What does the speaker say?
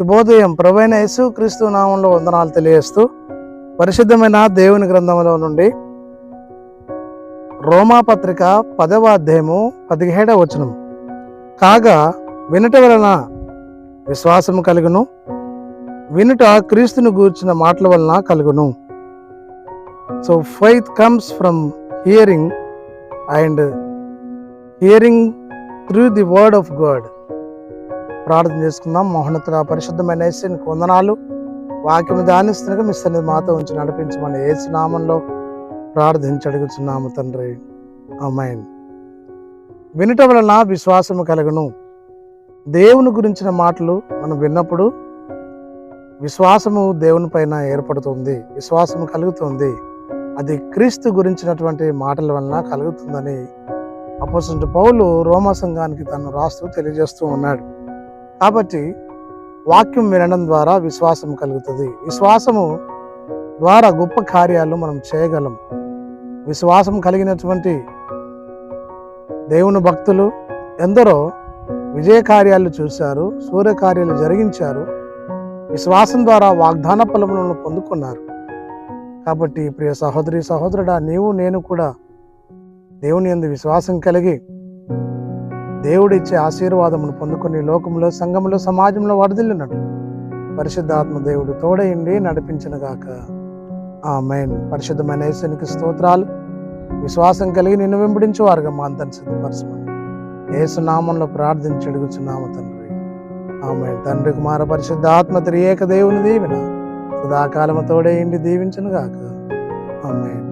శుభోదయం. ప్రభైన యేసు క్రీస్తు నామంలో వందనాలు తెలియజేస్తూ పరిశుద్ధమైన దేవుని గ్రంథంలో నుండి రోమా పత్రిక పదవ అధ్యాయము పదిహేడవ వచనం. కాగా వినట వలన విశ్వాసము కలుగును వినుట క్రీస్తును గూర్చిన మాటల వలన కలుగును. So faith comes from hearing and hearing through the word of God ప్రార్థన చేసుకుందాం. మోహనతుల పరిశుద్ధమైన ఏసునికి వందనాలు. వాక్యం ధ్యానిస్తున్నగా మీ సన్నిధి మాతో ఉంచి నడిపించమని ఏసు నామంలో ప్రార్థించి అడుగుచున్నాము తండ్రి. అమ్మాయిన్ వినుట వలన విశ్వాసము కలుగును. దేవుని గురించిన మాటలు మనం విన్నప్పుడు విశ్వాసము దేవుని పైన ఏర్పడుతుంది. విశ్వాసము కలుగుతుంది. అది క్రీస్తు గురించినటువంటి మాటల వలన కలుగుతుందని అపోసంటి పౌలు రోమా సంఘానికి తను రాస్తూ తెలియజేస్తూ ఉన్నాడు. కాబట్టి వాక్యం వినడం ద్వారా విశ్వాసం కలుగుతుంది. విశ్వాసము ద్వారా గొప్ప కార్యాలు మనం చేయగలం. విశ్వాసం కలిగినటువంటి దేవుని భక్తులు ఎందరో విజయ కార్యాలు చూశారు సూర్యకార్యాలు జరిగించారు విశ్వాసం ద్వారా వాగ్దాన ఫలములను పొందుకున్నారు. కాబట్టి ప్రియ సహోదరి సహోదరుడా నీవు నేను కూడా దేవుని ఎందు విశ్వాసం కలిగి దేవుడిచ్చే ఆశీర్వాదమును పొందుకుని లోకంలో సంఘంలో సమాజంలో వడదిల్లినట్లు పరిశుద్ధాత్మ దేవుడు తోడయండి నడిపించినగాక. ఆ మైన్ పరిశుద్ధమైన యేసునికి స్తోత్రాలు. విశ్వాసం కలిగి నిన్ను వెంబడించు వారుగా మా అంతని సిద్ధపరచమని. యేసు నామంలో ప్రార్థించి అడుగుచున్నాము తండ్రి. ఆమె తండ్రి కుమార పరిశుద్ధ ఆత్మ త్రియేక దేవుని దీవెన సదాకాలము తోడేయండి దీవించనుగాక. ఆమె